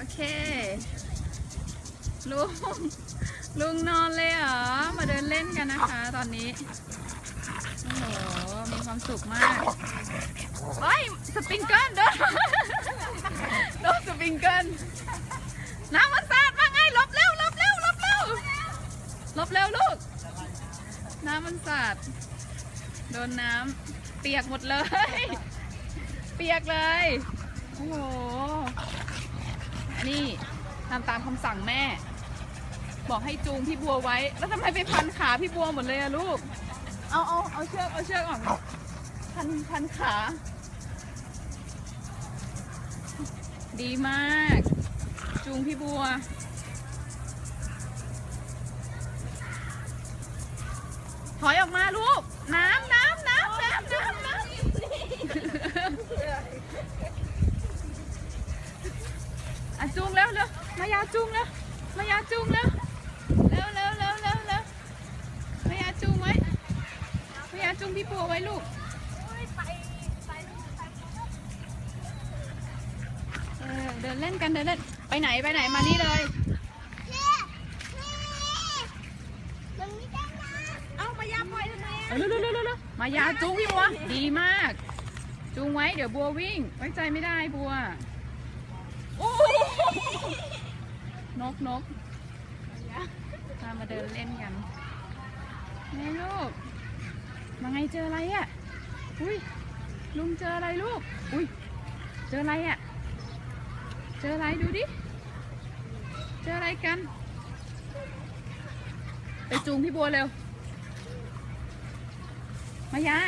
โอเค ลุง ลุงนอนเลยเหรอ มาเดินเล่นกันนะคะ ตอนนี้ โอ้โห มีความสุขมากเฮ้ยสปริงเกิลโดนโดนสปริงเกิลน้ำมันสาดมาไงลบเร็วลบเร็วลบเร็วลบเร็วลูก น้ำมันสาดโดนน้ำเปียกหมดเลย เปียกเลย โอ้โห อันนี้ทำตามคำสั่งแม่ บอกให้จูงพี่บัวไว้ แล้วทำไมไปพันขาพี่บัวหมดเลยอะลูก เอาเอาเอาเชือกเอาเชือกออกพันพันขา ดีมาก จูงพี่บัว ถอยออกมาลูก น้ำน้ำน้ำน้ำน้ำน้ำอะจูงเร็วเร็วมายาจูงเร็วมายาจูงเร็วเร็วเร็วเร็วเร็วเร็วมายาจูงไว้มายาจูง พี่ปัวไว้ลูกเออเดินเล่นกันเดินเล่นไปไหนไปไหนมานี่เลย เอามายาปล่อยทำไมเออเร็วเร็วเร็วเร็วมายาจูงพี่บัวดีมาก จูงไว้เดี๋ยวบัววิ่ง ไว้ใจไม่ได้บัวโอ้นกนกพามาเดินเล่นกันไงลูก มาไงเจออะไรอะ อุ้ยลุงเจออะไรลูก อุ้ยเจออะไรอะ เจออะไรดูดิ เจออะไรกัน ไปจูงพี่บัวเร็ว มายา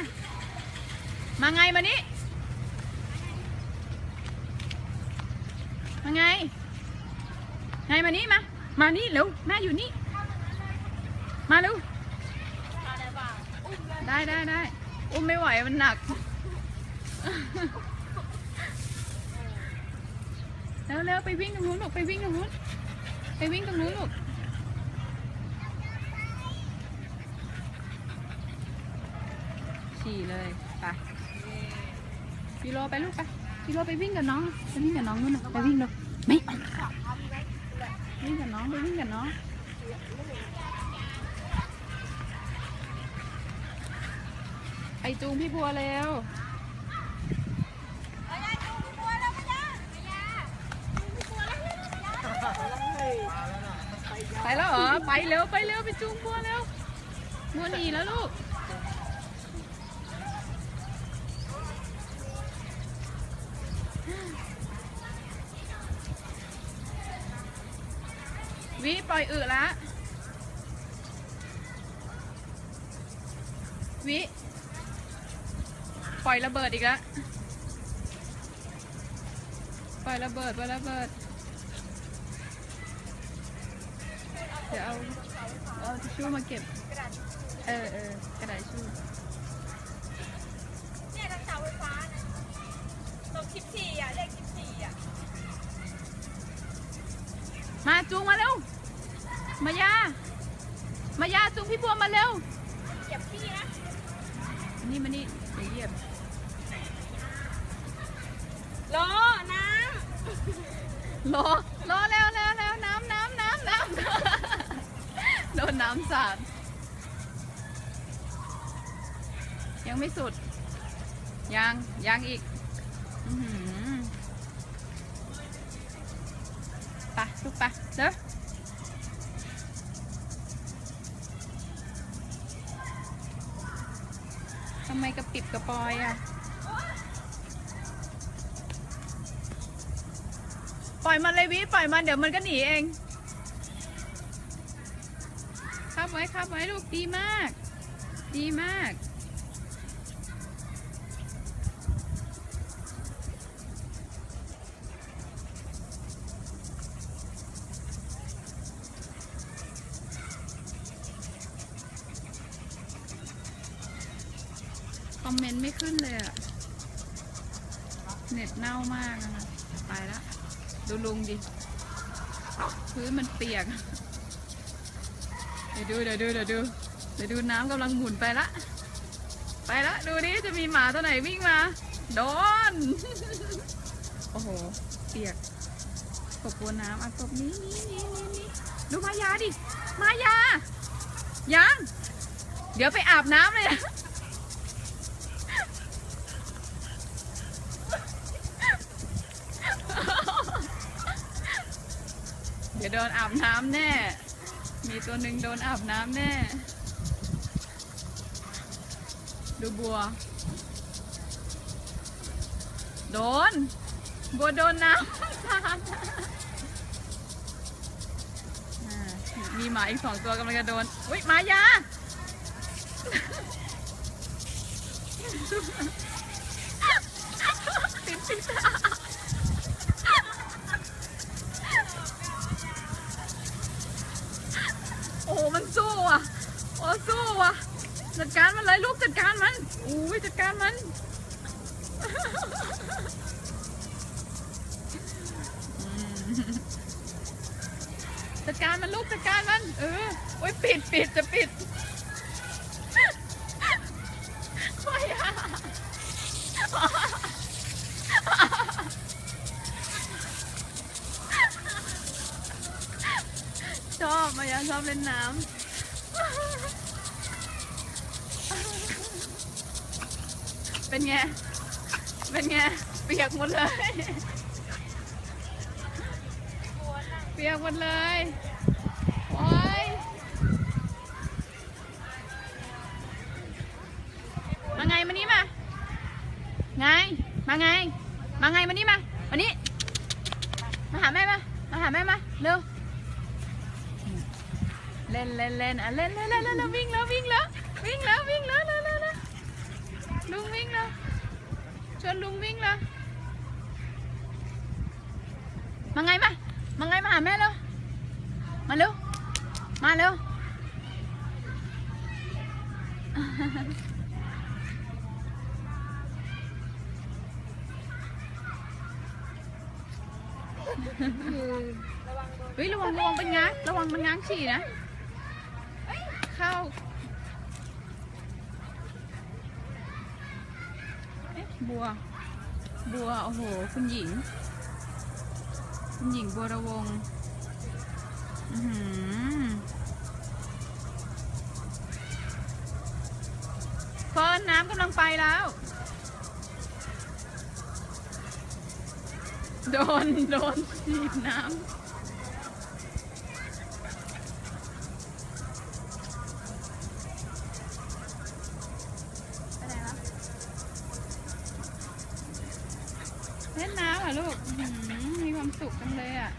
มาไงมานี่มาไง ไงมานี่มา มานี่เร็วแม่อยู่นี่ มาเร็ว ได้ได้ได้อุ้มไม่ไหวมันหนักเร็วเร็วไปวิ่งตรงนู้นลูกไปวิ่งตรงนู้นไปวิ่งตรงนู้นลูกฉี่เลยไปพี่โรไปลูกไปพี่โรไปวิ่งกับน้องไปวิ่งกับน้องนู่นน่ะไปวิ่งเลยไม่วิ่งกับน้องไปวิ่งกับน้อง ไปจูงพี่บัวเร็วไปแล้วเหรอ ไปเร็ว ไปเร็ว ไปจูงบัวเร็วบัวหนีแล้วลูกวิปล่อยอึละวิ ปล่อยระเบิดอีกแล้วปล่อยระเบิดปล่อยระเบิด เดี๋ยวเอาเอาทิชชู่มาเก็บ เออเออกระดาษทิชชู่เนี่ยทางเสาไฟฟ้านะตรงคลิปสี่อะเลขคลิปสี่อะมาจูงมาเร็ว มายา มายาจูงพี่บัวมาเร็ว เหยียบที่นะ นี่มานี่เดี๋ยวเหยียบ รอน้ รอรอแล้วแล้วแล้วน้ำน้ำน้ำน้ำโดนน้ำสาดยังไม่สุด ยังยังอีกอื้อหือไปลูกไปเด้อทำไมกระปิบกระปอยอะ ปล่อยมันเลยวิปล่อยมันเดี๋ยวมันก็หนีเองคาบไว้คาบไว้ลูกดีมาก ดีมาก คอมเมนต์ไม่ขึ้นเลยอะเน็ตเน่ามากอะนะไปละ ดูลุงดิ พื้นมันเปียก เดี๋ยวดูเดี๋ยวดูเดี๋ยวดูเดี๋ยวดูน้ำกำลังหมุนไปละ ไปละดูดิจะมีหมาตัวไหนวิ่งมา โดน โอ้โห เปียกกบบัวน้ำอะกบนี้นี่นี่นี่นี่ดูมายาดิ มายา ยัง เดี๋ยวไปอาบน้ำเลยนะ โดนอาบน้ำแน่ มีตัวหนึ่งโดนอาบน้ำแน่ ดูบัว โดน บัวโดนน้ำสาดมีหมาอีกสองตัวกำลังจะโดน อุ้ยหมายา ติดติด อุ้ยจัดการมัน จัดการมันลูกจัดการมัน เออ โอ้ยปิดปิดจะปิดไม่อะชอบมายาชอบเล่นน้ำ เป็นไง เป็นไง เปียกหมดเลย เปียกหมดเลย โอ้ยมาไงมานี่มา ไง มาไง มาไงมานี่มา มานี่ มาหาแม่มา มาหาแม่มา เร็ว เล่นเล่นเล่นอะเล่นเล่นเล่นเล่นเล่นวิ่งแล้ววิ่งแล้ววิ่งแล้ววิ่งแล้วเร็วเร็วเร็วลุงวิ่งแล้ว ชวนลุงวิ่งแล้วมาไงมามาไงมาหาแม่เร็วมาเร็วมาเร็วเฮ้ยระวังระวังเป็นง้างระวังมันง้างฉี่นะเข้าเอ๊ะ บัว บัว โอ้โห คุณหญิง คุณหญิงบัวระวงอือเฟิร์นน้ำกำลังไปแล้ว โดน โดนฉีดน้ำไปไหนวะเล่นน้ำเหรอลูกอื้อหือมีความสุขจังเลยอะ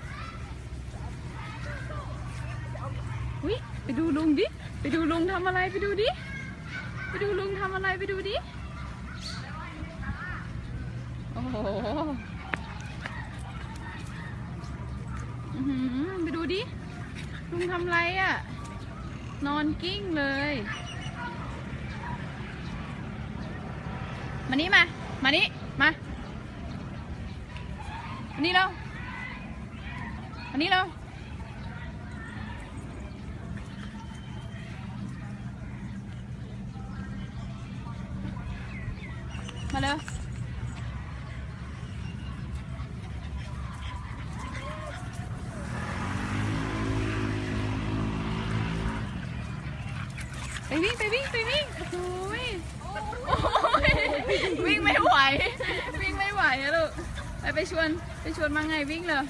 อุ้ยไปดูลุงดิ ไปดูลุงทำอะไรไปดูดิ ไปดูลุงทำอะไรไปดูดิ โอ้โหไปดูดิ ลุงทำไรอะ่ะ นอนกิ้งเลย มานี่มา มานี่ มา มานี่เร็วมานี่เร็ว มาเร็วไปวิ่งไปวิ่งไปวิ่งโอ้ยโอ้ยวิ่งไม่ไหว วิ่งไม่ไหวอะลูกไปไปชวนไปชวนมาไงวิ่งเลย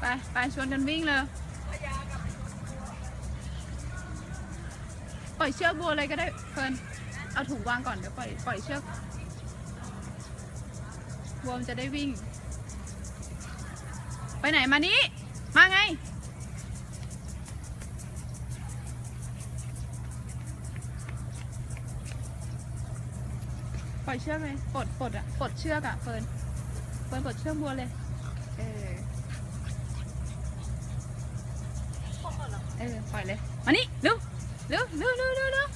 ไปไป ชวนกันวิ่งเลยปล่อยเชือกบัวเลยก็ได้เฟิร์นเอาถุงวางก่อนเดี๋ยวปล่อยปล่อยเชือกวัวมันจะได้วิ่ง ไปไหนมานี้มาไงปล่อยเชือกเลยปลดปลดอะปลดเชือกอะเฟิร์นเฟิร์นปลดเชือกบัวเลย เออ เออปล่อยเลย มานี่เร็วเร็วเร็วเร็วเร็วเร็ว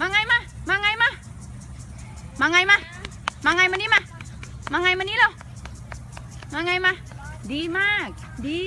มาไงมา มาไงมา มาไงมา มาไงมานี่มา มาไงมานี่เร็วมาไงมา ดีมาก ดี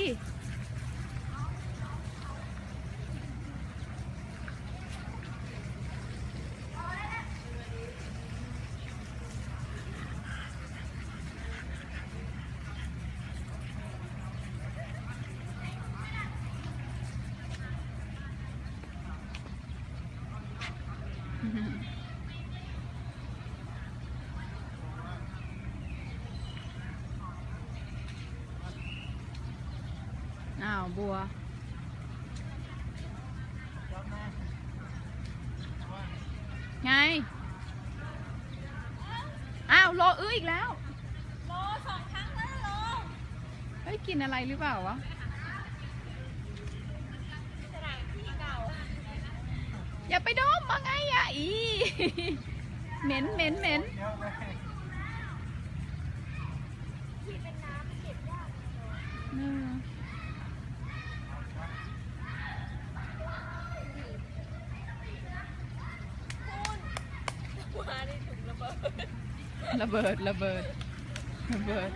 าวบัว ไง อ้าวโลอื้ออีกแล้ว โลสองครั้งแล้วโล เฮ้ย กินอะไรหรือเปล่าวะสถานที่เก่าอย่าไปดมมาไงอะอี เหม็นเหม็นเหม็น ที่เป็นน้ำเก็บยาก เออ คุณมาได้ถุงระเบิด ระเบิดระเบิดระเบิด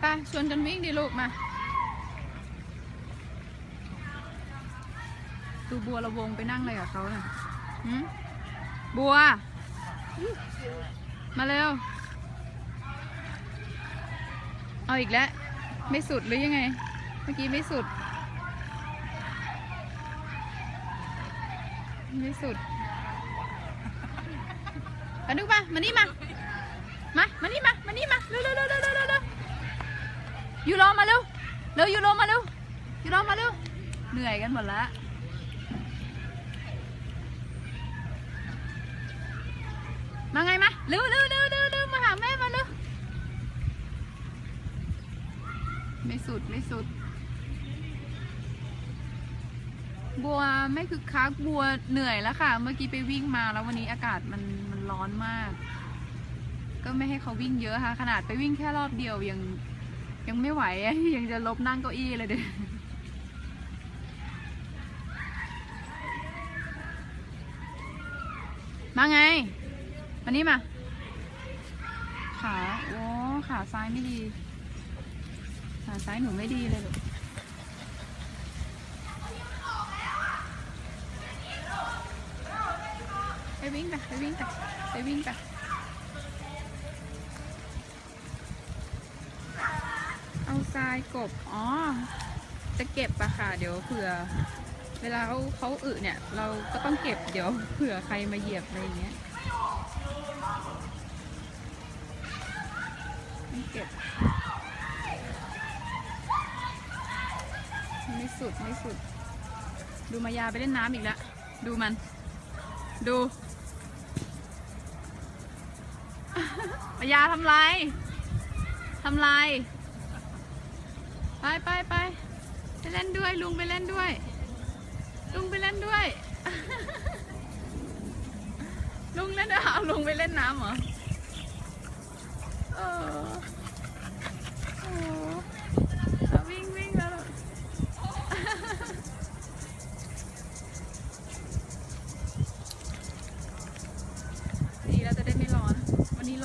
ไปชวนกันวิ่งดิลูกมา ดูบัวระวงไปนั่งอะไรกับเขาน่ะหืมบัว มาเร็ว เอาอีกแล้ว ไม่สุดหรือยังไง เมื่อกี้ไม่สุด ไม่สุด มาดูมามานี่มา มา มานี่มา มานี่มา เร็วเร็วเร็วเร็วเร็วเร็วยูโรมาเร็ว เร็วยูโรมาเร็วยูโรมาเร็ว เหนื่อยกันหมดล้วมาไงมาเร็วเร็วเร็วเร็วเร็วมาหาแม่มาเร็วไม่สุดไม่สุด บัวไม่คึกคักบัวเหนื่อยแล้วค่ะ เมื่อกี้ไปวิ่งมาแล้ววันนี้อากาศมันมันร้อนมาก ก็ไม่ให้เขาวิ่งเยอะค่ะ ขนาดไปวิ่งแค่รอบเดียวยังยังไม่ไหวยังจะลบนั่งเก้าอี้เลยเด้อมาไงมานี่มา ขา โอ้ ขาซ้ายไม่ดี ขาซ้ายหนูไม่ดีเลยลูก ไปวิ่งไปไปวิ่งไปไปวิ่งไปเอาทรายกบ อ๋อ จะเก็บอะค่ะ เดี๋ยวเผื่อ เวลาเขาเขาอึเนี่ย เราก็ต้องเก็บเดี๋ยวเผื่อใครมาเหยียบอะไรอย่างเงี้ยต้องเก็บไม่สุด ไม่สุด ดูมายาไปเล่นน้ำอีกแล้ว ดูมัน ดู มายาทำไรทำไร ไปไปไปไปเล่นด้วยลุงไปเล่นด้วย ลุงไปเล่นด้วย ลุงเล่นด้วยเอาลุงไปเล่นน้ำเหรอ เออ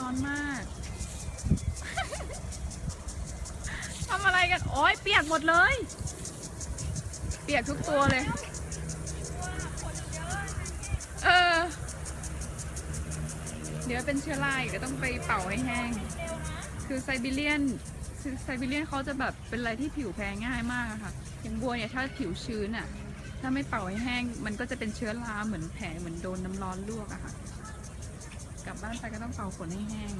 ร้อนมากทำอะไรกัน โอ้ยเปียกหมดเลย เปียกทุกตัวเลย เออ เดี๋ยวเป็นเชื้อราอีกเดี๋ยวต้องไปเป่าให้แห้ง คือไซบีเรียนคือไซบีเรียนเขาจะแบบเป็นอะไรที่ผิวแพ้ง่ายมากอะค่ะ อย่างบัวเนี่ยถ้าผิวชื้นอะถ้าไม่เป่าให้แห้ง มันก็จะเป็นเชื้อราเหมือนแผลเหมือนโดนน้ำร้อนลวกอะค่ะ กลับบ้านไปก็ต้องเป่าขนให้แห้ง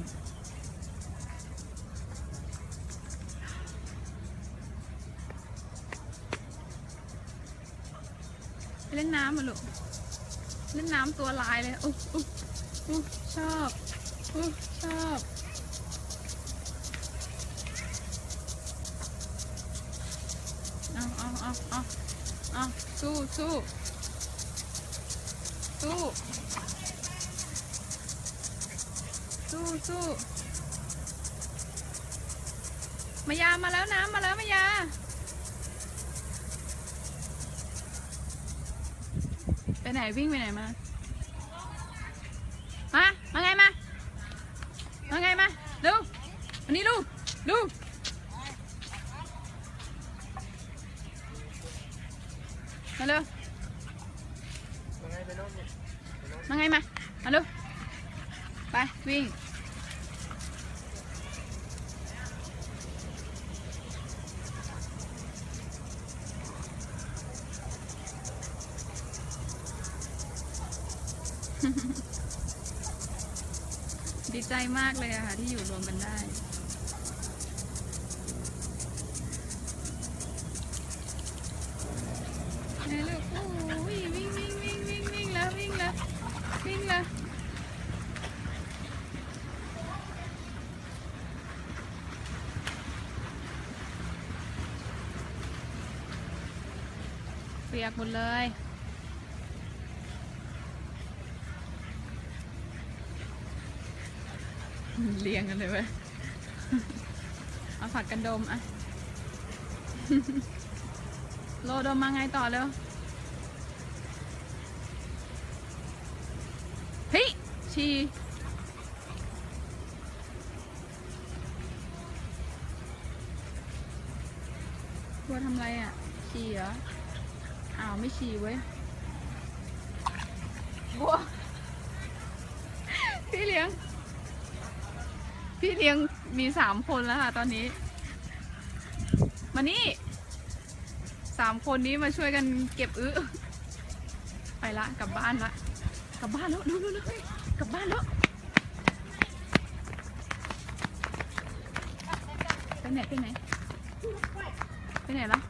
ไปเล่นน้ำมาลูกเล่นน้ำตัวลายเลยอุ๊ยอุ๊ยอุ๊ยชอบอุ๊ยชอบเอาเอาเอาเอาเอาสู้สู้สู้ สู้สู้มายามาแล้วน้ำมาแล้วมายาไปไหนวิ่งไปไหนมา มา มาไงมา มาไงมาลูกอันนี้ลูกลูกมาเร็วมาไงมา มาเร็ว ไปวิ่ง ดีใจมากเลยอะค่ะ ที่อยู่รวมกันได้ ปียกหมดเลยเลียงกันเลยเว้ยเอาผัดกันดมอะโลดมมาไงต่อเร็วเฮ้ยชีบัวทำไรอะชีเหรอ อ้าวไม่ชีเว้ยบัวพี่เลี้ยง พี่เลี้ยงมีสามคนแล้วค่ะตอนนี้ มานี่สามคนนี้มาช่วยกันเก็บอื้อไปละกลับบ้านละกลับบ้านแล้วเร็วเร็วเร็วกลับบ้านแล้วไปไหนไปไหนไปไหนแล้ว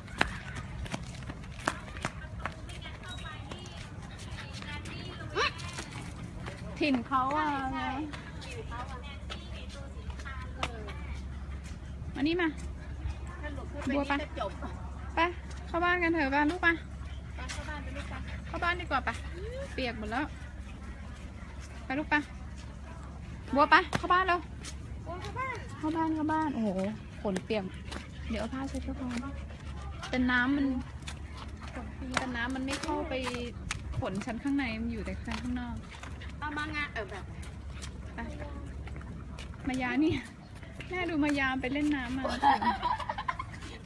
ถิ่นเขาอะไงมานี่มาบัวไปไปเข้าบ้านกันเถอะบ้านลูกไปเข้าบ้านดีกว่าปะเปียกหมดแล้วไปลูกปะบัวปะเข้าบ้านเร็วเข้าบ้านเข้าบ้านโอ้โหฝนเปียกเดี๋ยวเอาผ้าเช็ดก็พอแต่น้ำมันแต่น้ำมันไม่เข้าไปฝนชั้นข้างในมันอยู่แต่ชั้นข้างนอก เอามางานเออแบบไปมายานี่แม่ดูมายามไปเล่นน้ำมา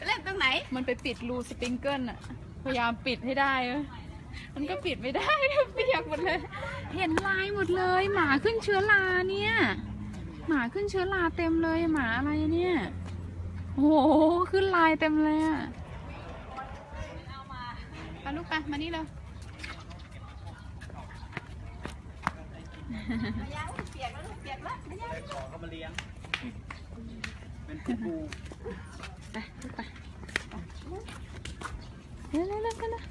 เล่นตรงไหน มันไปปิดรูสปริงเกิลอะพยายามปิดให้ได้เว้ยมันก็ปิดไม่ได้ เปียกหมดเลย เห็นลายหมดเลย หมาขึ้นเชื้อราเนี่ย หมาขึ้นเชื้อราเต็มเลยหมาอะไรเนี่ย โอ้โหขึ้นลายเต็มเลยอะไปลูกไปมานี่เลย มายาเปียกแล้วลูกเปียกแล้วมายาขอเขามาเลี้ยง เป็นพิษบูไปลูกไปเร็วเร็วเร็วเร็วเร็ว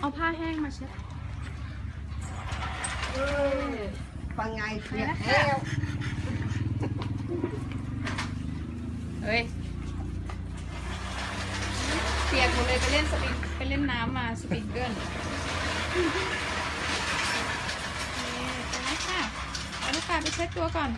เอาผ้าแห้งมาเช็ดฟังไงเปียกไปแล้แล้ววเฮ้ยเปียกหมดเลยไปเล่นสปริงไปเล่นน้ำมาสปริงเกิลโอเค ไปแล้วค่ะไปลูกค้าไปเช็ดตัวก่อน